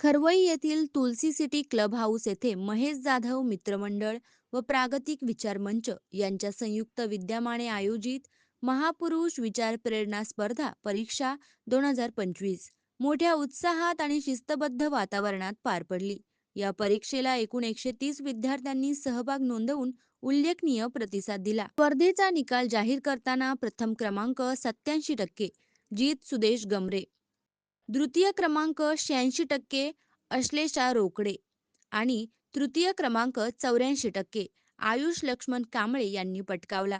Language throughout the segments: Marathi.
खरवई येथील तुलसी सिटी क्लब हाऊस येथे महेश जाधव मित्रमंडळ व प्रागतिक विचार मंच यांच्या संयुक्त विद्यमाने आयोजित महापुरुष विचार प्रेरणा स्पर्धा परीक्षा दोन हजार पंचवीस मोठ्या उत्साहात आणि शिस्तबद्ध वातावरणात पार पडली. या परीक्षेला एकूण एकशे तीस विद्यार्थ्यांनी सहभाग नोंदवून उल्लेखनीय प्रतिसाद दिला. स्पर्धेचा निकाल जाहीर करताना प्रथम क्रमांक सत्याऐंशी टक्के जीत सुदेश गमरे. द्वितीय क्रमांक शहाऐंशी टक्के अश्लेषा रोकडे आणि तृतीय क्रमांक चौऱ्याऐंशी टक्के आयुष लक्ष्मण कांबळे यांनी पटकावला.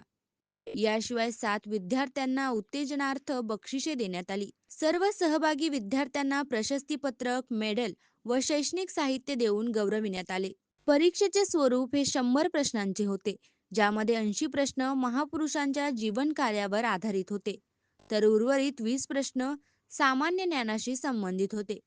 याशिवाय सात विद्यार्थ्यांना उत्तेजनार्थ बक्षिसे देण्यात आली. सर्व सहभागी विद्यार्थ्यांना प्रशस्तीपत्रक मेडल व शैक्षणिक साहित्य देऊन गौरविण्यात आले. परीक्षेचे स्वरूप हे शंभर प्रश्नांचे होते ज्यामध्ये ऐंशी प्रश्न महापुरुषांच्या जीवन कार्यावर आधारित होते. तर उर्वरित वीस प्रश्न सामान्य ज्ञानाशी संबंधित होते.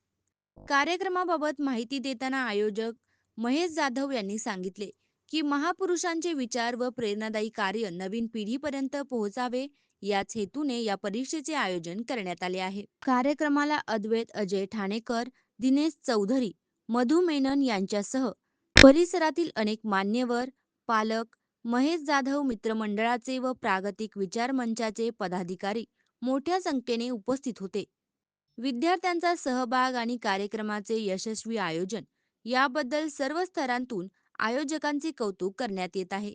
कार्यक्रमाबाबत माहिती देताना आयोजक महेश जाधव यांनी सांगितले की महापुरुषांचे विचार व प्रेरणादायी कार्य नवीन पिढीपर्यंत पोहोचावे याच हेतूने या परीक्षेचे आयोजन करण्यात आले आहे. कार्यक्रमाला अद्वैत अजय ठाणेकर दिनेश चौधरी मधु मेनन यांच्यासह परिसरातील अनेक मान्यवर पालक महेश जाधव मित्रमंडळाचे व प्रागतिक विचार मंचाचे पदाधिकारी मोठ्या संख्येने उपस्थित होते. विद्यार्थ्यांचा सहभाग आणि कार्यक्रमाचे यशस्वी आयोजन याबद्दल सर्व स्तरांतून आयोजकांचे कौतुक करण्यात येत आहे.